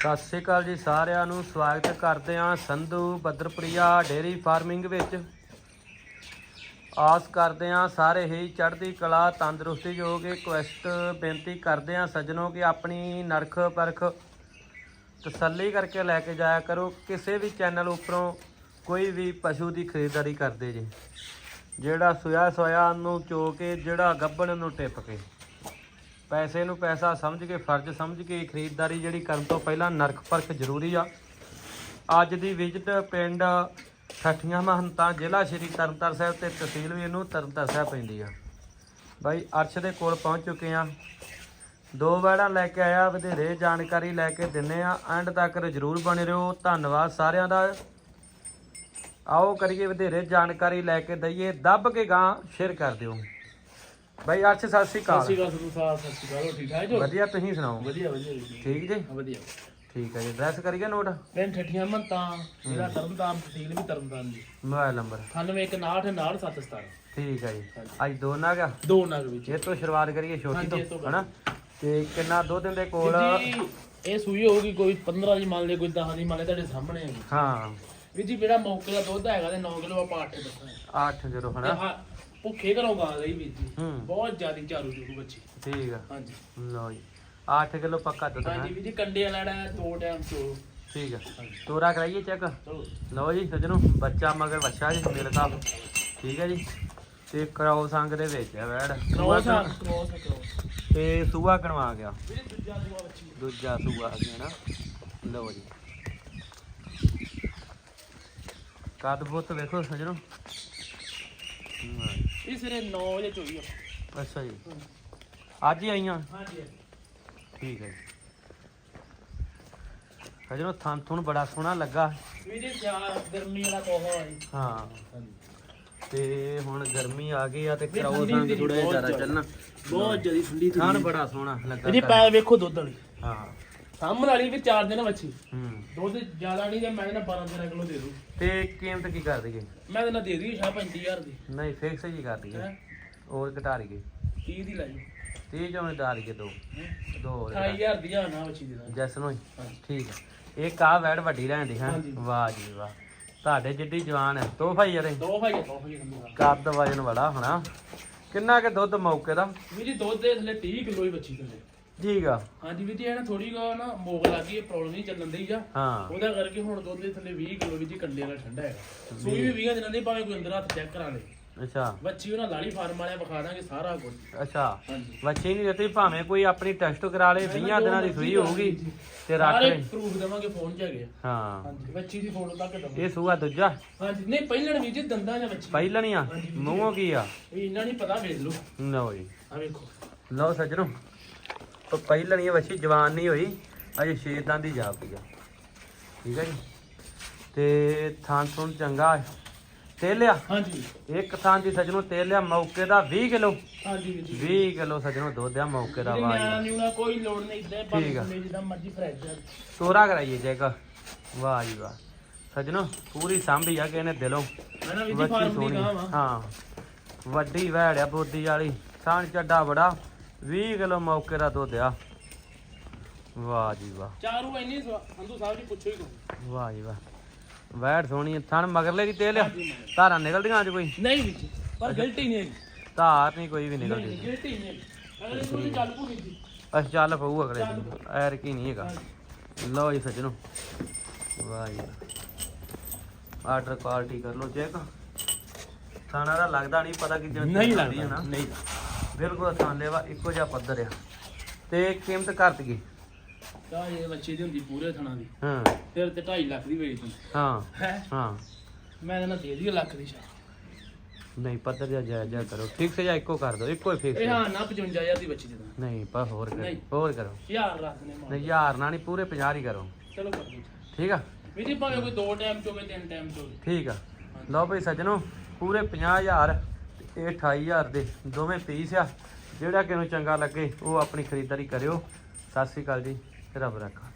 ਸਤਿ ਸ਼੍ਰੀ ਅਕਾਲ ਜੀ ਸਾਰਿਆਂ ਨੂੰ, ਸਵਾਗਤ ਕਰਦੇ ਹਾਂ ਸੰਧੂ ਬੱਦਰਪ੍ਰਿਆ ਡੇਰੀ ਫਾਰਮਿੰਗ ਵਿੱਚ। ਆਸ ਕਰਦੇ ਹਾਂ ਸਾਰੇ ਹੀ ਚੜ੍ਹਦੀ ਕਲਾ, ਤੰਦਰੁਸਤੀ ਜੋ ਕਿ ਕੁਐਸਟ ਬੇਨਤੀ ਕਰਦੇ ਹਾਂ ਸੱਜਣੋ ਕਿ ਆਪਣੀ ਨਰਖ ਪਰਖ ਤਸੱਲੀ ਕਰਕੇ ਲੈ ਕੇ ਜਾਇਆ ਕਰੋ। ਕਿਸੇ ਵੀ ਚੈਨਲ ਉੱਪਰੋਂ ਕੋਈ ਵੀ ਪਸ਼ੂ ਦੀ ਖਰੀਦਦਾਰੀ ਕਰਦੇ ਜੀ। ਜਿਹੜਾ ਸੋਇਆ ਸੋਇਆ ਨੂੰ ਚੋ ਕੇ, ਜਿਹੜਾ ਗੱਬਣ ਨੂੰ ਟਿੱਪ ਕੇ। ਪੈਸੇ ਨੂੰ ਪੈਸਾ ਸਮਝ ਕੇ, ਫਰਜ਼ ਸਮਝ ਕੇ ਖਰੀਦਦਾਰੀ ਜਿਹੜੀ ਕਰਨ ਤੋਂ ਪਹਿਲਾਂ ਨਰਕ ਪਰਖ ਜ਼ਰੂਰੀ ਆ। ਅੱਜ ਦੀ ਵਿਜ਼ਿਟ ਪਿੰਡ ਠੱਠੀਆਂ ਮਹੰਤਾ ਜ਼ਿਲ੍ਹਾ ਸ਼੍ਰੀ ਤਰਨਤਾਰਨ ਸਾਹਿਬ ਤੇ ਤਹਿਸੀਲ ਵੀ ਇਹਨੂੰ ਤਰਨਤਾਰਨ ਸਾਹਿਬ ਪੈਂਦੀ ਆ। ਬਾਈ ਅਰਸ਼ ਦੇ ਕੋਲ ਪਹੁੰਚ ਚੁੱਕੇ ਆ। ਦੋ ਵਾਰਾਂ ਲੈ ਕੇ ਆਇਆ, ਵਧੇਰੇ ਜਾਣਕਾਰੀ ਲੈ ਕੇ ਦਿੰਨੇ ਆ। ਐਂਡ ਤੱਕ ਜਰੂਰ ਬਣੇ ਰਹੋ। ਧੰਨਵਾਦ ਸਾਰਿਆਂ ਦਾ। ਆਓ ਕਰੀਏ ਵਧੇਰੇ ਜਾਣਕਾਰੀ ਲੈ ਕੇ ਦਈਏ। ਦੱਬ ਕੇ ਗਾਂ ਸ਼ੇਅਰ ਕਰ ਦਿਓ। ਬਾਈ ਅਰਸ਼ ਸਤਿ ਸ਼੍ਰੀ ਸਤਿ ਸ਼੍ਰੀ ਅਕਾਲ ਸਤਿ ਸ਼੍ਰੀ ਅਕਾਲ। ਹੋਰ ਠੀਕ ਠਾਕ ਜੋ? ਵਧੀਆ ਤੁਸੀਂ ਸੁਣਾਓ? ਵਧੀਆ ਵਧੀਆ ਜੀ। ਠੀਕ ਜੀ? ਹਾਂ, ਵਧੀਆ। ਠੀਕ ਹੈ ਜੀ। ਐਡਰੈਸ ਕਰੀਏ ਨੋਟ? ਪਿੰਡ ਠੱਠੀਆਂ ਮੰਤਾਂ ਜਿਹੜਾ ਤਰਨਤਾਰਨ ਤਹਿਸੀਲ ਵੀ ਤਰਨਤਾਰਨ ਜੀ। Mobile number? 91699717 ਠੀਕ ਹੈ ਜੀ। ਅੱਜ ਦੋ ਨਾ ਗਿਆ ਦੋ ਨਗ ਵਿੱਚ। ਇਹ ਤੋਂ ਸ਼ੁਰੂਆਤ ਕਰੀਏ ਛੋਟੀ ਹਾਂਜੀ, ਇਹ ਤੋਂ ਤੋਂ ਹਨਾ? ਤੇ ਕਿੰਨਾ ਦੋ ਦਿਨ ਦੇ ਕੋਲ? ਜੀ ਇਹ ਸੂਈ ਹੋਊਗੀ ਕੋਈ 15 ਦੀ ਮੰਨ ਲੈ ਕੋਈ 10 ਦੀ ਮੰਨ ਲੈ ਤੁਹਾਡੇ ਸਾਹਮਣੇ ਹੈਗੀ ਹਾਂ। ਵੀ ਜੀ ਜਿਹੜਾ ਮੌਕੇ ਦਾ ਦੁੱਧ ਹੈਗਾ ਤੇ 9 ਕਿਲੋ ਆਪਾਂ 8 ਦੱਸਣਾ 8 ਜ਼ੀਰੋ ਹਨਾ? ਹਾਂ ਭੁੱਖੇ ਘਰੋਂ ਗਾ ਲਈ ਵੀ ਜੀ। ਹੂੰ। ਬਹੁਤ ਜ਼ਿਆਦੀ ਚਾਰੂ ਜੂ ਬੱਚੀ। ਠੀਕ ਆ। ਹਾਂਜੀ। ਲਓ ਜੀ। 8 ਕਿਲੋ ਪੱਕਾ ਦੁੱਧ ਹੈ। ਹਾਂਜੀ ਵੀ ਜੀ ਕੰਡੇ ਵਾਲਾ ਜਿਹੜਾ ਦੋ ਟਾਈਮ ਚੋ ਠੀਕ ਆ। ਤੋਰਾ ਕਰਾਈਏ ਚੈੱਕ। ਲਓ ਜੀ ਸੱਜਣੋ ਬੱਚਾ ਮਗਰ ਬੱਚਾ ਜੀ ਮੇਰੇ ਸਾਹਿਬ ਠੀਕ ਹੈ ਜੀ। ਤੇ ਕਰਾਓ ਸੰਗ ਦੇ ਵਿੱਚ ਹੈ ਆ ਕ੍ਰੋਸ ਤੇ ਸੂਆ ਕਣਵਾ ਗਿਆ। ਦੂਜਾ ਦੂਆ ਬੱਚੀ ਦੂਜਾ ਸੂਆ ਆ ਗਿਆ ਨਾ। ਲਓ ਜੀ। ਕੱਦ ਬੁੱਤ ਵੇਖੋ ਸੱਜਣੋ। ਹਮ, ਇਹ ਸਿਰੇ 9 ਵਜੇ ਚੋਈ ਆ। ਅੱਛਾ ਜੀ। ਅੱਜ ਹੀ ਆਈਆਂ? ਹਾਂਜੀ ਠੀਕ ਹੈ ਜੀ। ਸੱਜਣੋ ਥਾਂ ਤੁਹਾਨੂੰ ਬੜਾ ਸੋਹਣਾ ਲੱਗਾ। ਵੀ ਜੀ ਸਿਆਲ ਗਰਮੀ ਵਾਲਾ ਕੋਹਾ ਹੈ ਹਾਂ। ਤੇ ਹੁਣ ਗਰਮੀ ਆ ਗਈ ਆ ਤੇ ਕਰਾਓ ਠੰਡੀ ਥੋੜਾ ਬਹੁਤ ਜ਼ਿਆਦਾ ਜ਼ਿਆਦਾ। ਚੱਲਣਾ। ਬਹੁਤ ਜਦੀ ਠੰਡੀ ਥਾਨ ਬੜਾ ਸੋਹਣਾ ਲੱਗਾ ਜੀ ਘਰ। ਪੈ ਵੇਖੋ ਦੁੱਧ ਵਾਲੀ। ਹਾਂ। ਸਾਹਮਣੇ ਵਾਲੀ ਵੀ 4 ਦਿਨ ਵੱਛੀ। ਹੂੰ। ਦੁੱਧ ਜ਼ਿਆਦਾ ਨਹੀਂ ਤੇ ਮੈਂ ਇਹਨਾਂ 12 13 ਕਿਲੋ ਦੇ ਦੂੰ ਤੇ ਕੀਮਤ ਕੀ ਕਰ ਦਈਏ? ਮੈਂ ਇਹਨਾਂ ਦੇ ਦਈ ਸ਼ਾ 35000 ਦੀ। ਨਹੀਂ ਫਿਕਸ ਜੀ ਕਰ ਦਈਏ। ਹੈ? ਹੋਰ ਘਟਾ ਲਈਏ 30 ਦੀ ਲਾਈ। 30 ਚੋਂ ਘਟਾ ਲਈਏ ਦੋ। ਦੋ ਹੋਰ ਘਟਾ- 28000 ਦੀ ਆ ਨਾ ਵੱਛੀ ਦੇ ਦਾਂ ਹੋਈ? ਹਾਂਜੀ। ਠੀਕ ਹੈ ਇਹ ਕਾ ਵੈੜ ਵੱਡੀ ਲੈਂਦੀ ਹੈ? ਹਾਂਜੀ। ਵਾਹ ਜੀ ਵਾਹ। ਤੁਹਾਡੇ ਜਿੱਡੀ ਜਵਾਨ ਹੈ ਤੋਹਫਾ ਹੀ ਯਾਰੇ ਦੋ ਭਾਈ ਦੋ ਭਾਈ ਕੰਮਾ ਕੱਦ ਵਜਨ ਬੜਾ ਹੋਣਾ। ਕਿੰਨਾ ਕਿ ਦੁੱਧ ਮੌਕੇ ਦਾ? ਵੀ ਜੀ ਦੁੱਧ ਦੇ ਥੱਲੇ 30 ਕਿਲੋ ਹੀ ਵੱਛੀ ਥੱਲੇ। ਠੀਕ ਆ। ਹਾਂਜੀ ਵੀ ਜੀ ਇਹ ਨਾ ਥੋੜੀ ਨਾ ਮੋਗ ਲੱਗੀ ਇਹ ਪ੍ਰੋਬਲਮ ਨਹੀਂ ਚੱਲਣ ਦੀ ਆ। ਹਾਂ। ਉਹਦਾ ਕਰਕੇ ਹੁਣ ਦੁੱਧ ਦੇ ਥੱਲੇ 20 ਕਿਲੋ ਵਿੱਚ ਹੀ ਕੰਡੇ ਵਾਲਾ ਠੰਡਾ ਹੈਗਾ। ਸੂਈ ਵੀ 20 ਦਿਨਾਂ ਦੀ ਭਾਵੇਂ ਕੋਈ ਅੰਦਰ ਹੱਥ ਚੈੱਕ ਕਰਾ ਲੇ। ਅੱਛਾ। ਬੱਚੀ ਉਹਨਾਂ ਲਾਲੀ ਫਾਰਮ ਵਾਲਿਆਂ ਵਿਖਾ ਦਾਂਗੇ ਸਾਰਾ ਕੁਝ। ਅੱਛਾ। ਹਾਂਜੀ। ਬੱਚੇ ਨਹੀਂ ਦਿੱਤੀ ਭਾਵੇਂ ਕੋਈ ਆਪਣੀ ਟੈਸਟ ਕਰਾ ਲੇ 20 ਦਿਨਾਂ ਦੀ ਸੂਈ ਹੋਊਗੀ ਤੇ ਰੱਖ ਸਾਰੇ ਲੈ। ਪ੍ਰੂਫ ਦੇਵਾਂਗੇ ਫੋਨ 'ਚ ਹੈਗੇ। ਹਾਂ। ਹਾਂਜੀ ਬੱਚੀ ਦੀ ਫੋਟੋ ਤੱਕ ਦਵਾਂਗੇ। ਇਹ ਸੂਆ ਦੂਜਾ। ਹਾਂਜੀ ਨਹੀਂ ਪਹਿਲਣ ਵੀ ਜੀ ਦੰਦਾਂ ਜਾਂ ਬੱਚੀ ਪਹਿਲਾਂ ਨਹੀਂ ਆ ਮੂੰਹੋਂ ਕੀ ਆ? ਇਹਨਾਂ ਨਹੀਂ ਪਤਾ ਵੇਖ ਲਓ। ਲਓ ਜੀ। ਆ ਵੇਖੋ। ਲਓ ਸੱਜਣੋ। ਉਹ ਪਹਿਲਾਂ ਨਹੀਂ ਵੱਛੀ ਜਵਾਨ ਨਹੀਂ ਹੋਈ। ਅਜੇ ਛੇ ਦੰਦ ਦੀ ਜਾਪਦੀ ਆ। ਠੀਕ ਹੈ ਜੀ? ਤੇ ਥਾਂ ਥੁਣ ਚੰਗਾ ਹੈ। ਤੇਲ ਲਿਆ? ਹਾਂਜੀ। ਇੱਕ ਥਾਂ ਦੀ ਸੱਜਣੋ ਤੇਲ ਲਿਆ ਮੌਕੇ ਦਾ 20 ਕਿਲੋ। ਹਾਂਜੀ ਵੀ ਜੀ। 20 ਕਿਲੋ ਸੱਜਣੋ ਦੁੱਧ ਆ ਮੌਕੇ ਦਾ ਵਾਹ ਨਿਆਣਾ ਜੀ। ਨਿਉਣਾ ਕੋਈ ਲੋੜ ਨਹੀਂ ਇਦਾਂ ਠੀਕ ਆ। ਭਾਵੇਂ ਜਿੱਦਾਂ ਮਰਜ਼ੀ ਫਰੈਸ਼ ਆ ਤੋਰਾ ਕਰਾਈਏ ਚੈੱਕ ਵਾਹ ਜੀ ਵਾਹ। ਸੱਜਣੋ ਪੂਰੀ ਸਾਂਭੀ ਆ ਕਿ ਇਹਨੇ ਦਿਲੋਂ। ਮੈਂ ਨਾ ਜੀ ਫਾਰਮ ਦੀ ਸੋਹਣੀ। ਗਾਂ ਵਾ ਹਾਂ। ਵੱਡੀ ਵੈੜਿਆ ਬੋਦੀ ਵਾਲੀ। ਸਾਣ ਚੱਡਾ ਬੜਾ। 20 ਕਿਲੋ ਮੌਕੇ ਦਾ ਦੁੱਧ ਆ। ਵਾਹ ਜੀ ਵਾਹ। ਚਾਰੂ ਇੰਨੀ ਸਵਾ- ਸੰਧੂ ਸਾਹਿਬ ਜੀ ਪੁੱਛੋ ਹੀ ਕੋ ਵਾਹ ਜੀ ਵਾਹ। ਵੈੜ ਸੋਹਣੀ ਥਣ ਮਗਰਲੇ ਦੀ ਤੇਲ ਆ। ਧਾਰਾਂ ਨਿਕਲਦੀਆਂ ਅੱਜ ਕੋਈ? ਨਹੀਂ ਵੀ ਜੀ ਪਰ ਗਲਤੀ ਨਹੀਂ ਹੈਗੀ। ਧਾਰ ਨਹੀਂ ਕੋਈ ਵੀ ਨਿਕਲਦੀ। ਨਹੀਂ ਗਲਤੀ ਨਹੀਂ ਹੈਗੀ। ਅਗਲੇ ਨੂੰ ਵੀ ਚੱਲ ਪੂ ਜੀ। ਅਸ ਚੱਲ ਪਊ ਅਗਲੇ ਦਿਨ। ਐਰ ਕੀ ਨਹੀਂ ਹੈਗਾ। ਲਓ ਜੀ ਸੱਜਣੋ। ਵਾਹ ਜੀ ਆਰਡਰ ਕੁਆਲਿਟੀ ਕਰ ਲਓ ਚੈੱਕ ਥਾਣਾ ਦਾ ਲੱਗਦਾ ਨਹੀਂ ਪਤਾ ਕਿ ਜਿਵੇਂ ਨਹੀਂ ਲੱਗਦੀ ਹੈ ਲੱਗਦਾ ਨਾ ਨਹੀਂ ਬਿਲਕੁਲ ਆਸਾਨ ਲੈਵਾ ਇੱਕੋ ਜਿਹਾ ਪੱਧਰ ਆ। ਤੇ ਕੀਮਤ ਘੱਟ ਗਈ। ਤਾਂ ਇਹ ਬੱਚੇ ਦੀ ਹੁੰਦੀ ਪੂਰੇ ਥਣਾ ਦੀ। ਹਾਂ। ਫਿਰ ਤੇ 2.5 ਲੱਖ ਦੀ ਵੇਚ ਦਿੰਦੇ ਹਾਂ ਹੈ? ਹਾਂ। ਮੈਂ ਇਹਨਾਂ ਦੇ ਦੀ ਲੱਖ ਦੀ ਸ਼ਾ ਨਹੀਂ ਪੱਧਰ ਜਿਹਾ ਜਾਇਜ਼ ਜਿਹਾ ਕਰੋ। ਠੀਕ ਸੇ ਜਾਂ ਇੱਕੋ ਕਰ ਦਿਓ ਇੱਕੋ ਹੀ ਇਹ ਫਿਕਸ ਹਾਂ ਨਾ 55000 ਦੀ ਬੱਚੀ ਦੇ ਦਾਂ ਨਹੀਂ ਪਰ ਹੋਰ ਕਰੋ ਨਹੀਂ। ਹੋਰ ਕਰੋ। ਯਾਰ ਰੱਖ ਨੇ ਮਾਰ ਨਹੀਂ ਹਜ਼ਾਰ ਨਾਲ ਨਹੀਂ ਪੂਰੇ 50 ਹੀ ਕਰੋ। ਚਲੋ ਕਰ ਦੋ ਠੀਕ ਆ? ਵੀ ਜੀ ਭਾਵੇਂ ਕੋਈ ਦੋ ਟਾਈਮ ਚੋਵੇ ਤਿੰਨ ਟਾਈਮ ਚੋਵੇ ਠੀਕ ਆ। ਲਓ ਭਈ ਸੱਜਣੋ ਪੂਰੇ 50000 ਤੇ ਇਹ 28000 ਦੇ ਦੋਵੇਂ ਪੀਸ ਆ। ਜਿਹੜਾ ਕਿਨੂੰ ਚੰਗਾ ਲੱਗੇ, ਉਹ ਆਪਣੀ ਖਰੀਦਦਾਰੀ ਕਰਿਓ। ਸਤਿ ਸ੍ਰੀ ਅਕਾਲ ਜੀ, ਰੱਬ ਰੱਖਾ।